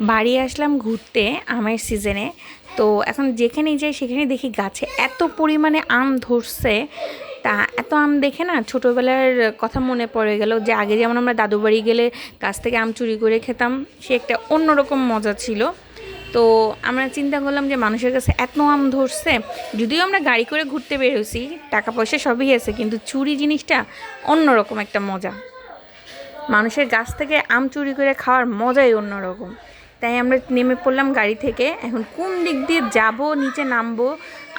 বাড়ি আসলাম ঘুরতে আমের সিজনে তো এখন যেখানেই যাই সেখানে দেখি গাছে এত পরিমাণে আম ধরছে। তা এত আম দেখে না ছোটোবেলার কথা মনে পড়ে গেল যে আগে যেমন আমরা দাদু বাড়ি গেলে গাছ থেকে আম চুরি করে খেতাম, সে একটা অন্যরকম মজা ছিল। তো আমরা চিন্তা করলাম যে মানুষের কাছে এত আম ধরছে, যদিও আমরা গাড়ি করে ঘুরতে বেরোছি, টাকা পয়সা সবই আছে, কিন্তু চুরি জিনিসটা অন্যরকম একটা মজা। মানুষের গাছ থেকে আম চুরি করে খাওয়ার মজাই অন্যরকম। তাই আমরা নেমে পড়লাম গাড়ি থেকে। এখন কোন দিক দিয়ে যাব, নিচে নামবো,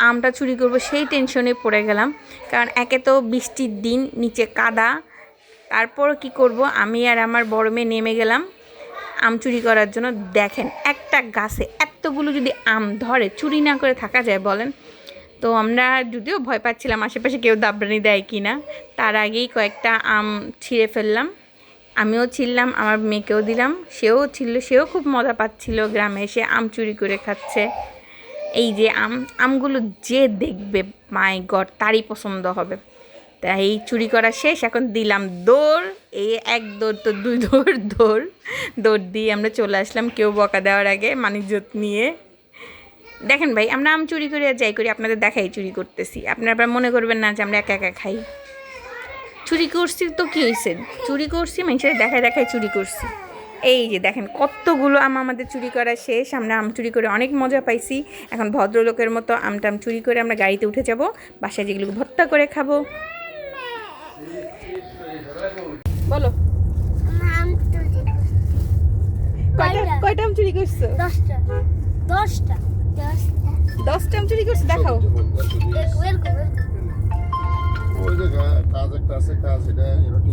আমটা চুরি করব সেই টেনশনে পড়ে গেলাম। কারণ একে তো বৃষ্টির দিন, নিচে কাদা। তারপর কি করব? আমি আর আমার বড় মেয়ে নেমে গেলাম আম চুরি করার জন্য। দেখেন, একটা গাছে এতগুলো যদি আম ধরে, চুরি না করে থাকা যায় বলেন। তো আমরা যদিও ভয় পাচ্ছিলাম, আশেপাশে কেউ দাবরানি দেয় কি না তার আগেই কয়েকটা আম ছিঁড়ে ফেললাম। আমিও ছিললাম, আমার মেয়েকেও দিলাম। সেও ছিল, সেও খুব মজা পাচ্ছিল গ্রামে এসে আম চুরি করে খাচ্ছে। এই যে আম, আমগুলো যে দেখবে, মাই গড, তারই পছন্দ হবে। তা এই চুরি করা শেষ, এখন দিলাম দৌড়। এই এক দৌড় তো দুই দৌড় দৌড়। দৌড় দিয়ে আমরা চলে আসলাম কেউ বকা দেওয়ার আগে মানিজ্যত নিয়ে। দেখেন ভাই, আমরা আম চুরি করে যাই করি, আপনাদের দেখাই চুরি করতেছি। আপনারা মনে করবেন না যে আমরা একা একা খাই। চুরি করছি তো কী হয়েছে চুরি করছি মানুষের দেখায় দেখায় চুরি করছি। এই যে দেখেন কতগুলো আম আমাদের চুরি করা শেষ। আমরা আম চুরি করে অনেক মজা পাইছি। এখন ভদ্রলোকের মতো আমটা আম চুরি করে আমরা গাড়িতে উঠে যাব। বাসায় যেগুলো ভর্তা করে খাব। বলো। কয়টা আম চুরি করছ? দশটা। দশটা। দশটা। আম চুরি করছ? দেখাও। ওই যে কাজ একটা আছে কাজ এটা এরকম